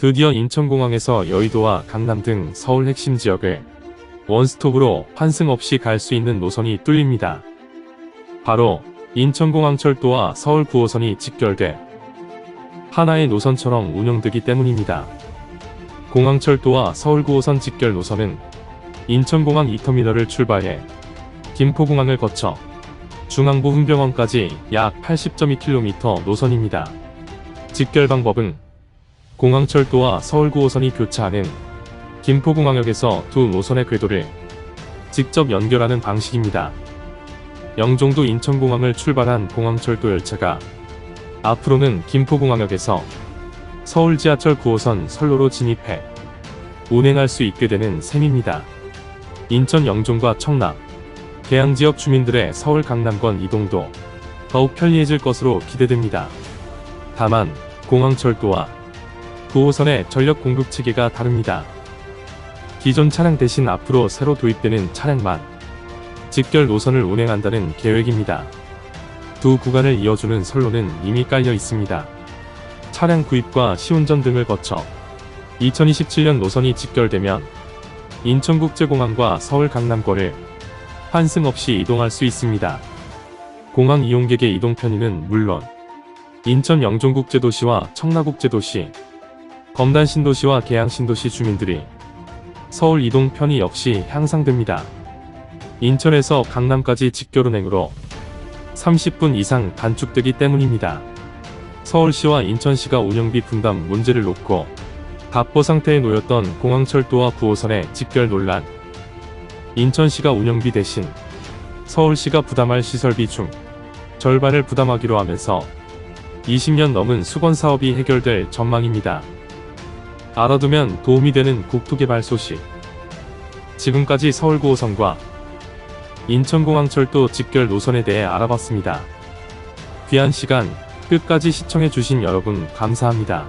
드디어 인천공항에서 여의도와 강남 등 서울 핵심 지역을 원스톱으로 환승 없이 갈 수 있는 노선이 뚫립니다. 바로 인천공항철도와 서울 9호선이 직결돼 하나의 노선처럼 운영되기 때문입니다. 공항철도와 서울 9호선 직결 노선은 인천공항 2터미널을 출발해 김포공항을 거쳐 중앙부 흥병원까지 약 80.2km 노선입니다. 직결 방법은 공항철도와 서울 9호선이 교차하는 김포공항역에서 두 노선의 궤도를 직접 연결하는 방식입니다. 영종도 인천공항을 출발한 공항철도 열차가 앞으로는 김포공항역에서 서울 지하철 9호선 선로로 진입해 운행할 수 있게 되는 셈입니다. 인천 영종과 청라, 계양 지역 주민들의 서울 강남권 이동도 더욱 편리해질 것으로 기대됩니다. 다만 공항철도와 9호선의 전력 공급 체계가 다릅니다. 기존 차량 대신 앞으로 새로 도입되는 차량만 직결 노선을 운행한다는 계획입니다. 두 구간을 이어주는 선로는 이미 깔려 있습니다. 차량 구입과 시운전 등을 거쳐 2027년 노선이 직결되면 인천국제공항과 서울 강남권을 환승 없이 이동할 수 있습니다. 공항 이용객의 이동 편의는 물론 인천 영종국제도시와 청라국제도시, 검단 신도시와 계양 신도시 주민들이 서울 이동 편의 역시 향상됩니다. 인천에서 강남까지 직결 운행으로 30분 이상 단축되기 때문입니다. 서울시와 인천시가 운영비 분담 문제를 놓고 답보 상태에 놓였던 공항철도와 9호선의 직결 논란. 인천시가 운영비 대신 서울시가 부담할 시설비 중 절반을 부담하기로 하면서 20년 넘은 수건 사업이 해결될 전망입니다. 알아두면 도움이 되는 국토개발 소식. 지금까지 서울 9호선과 인천공항철도 직결 노선에 대해 알아봤습니다. 귀한 시간 끝까지 시청해주신 여러분 감사합니다.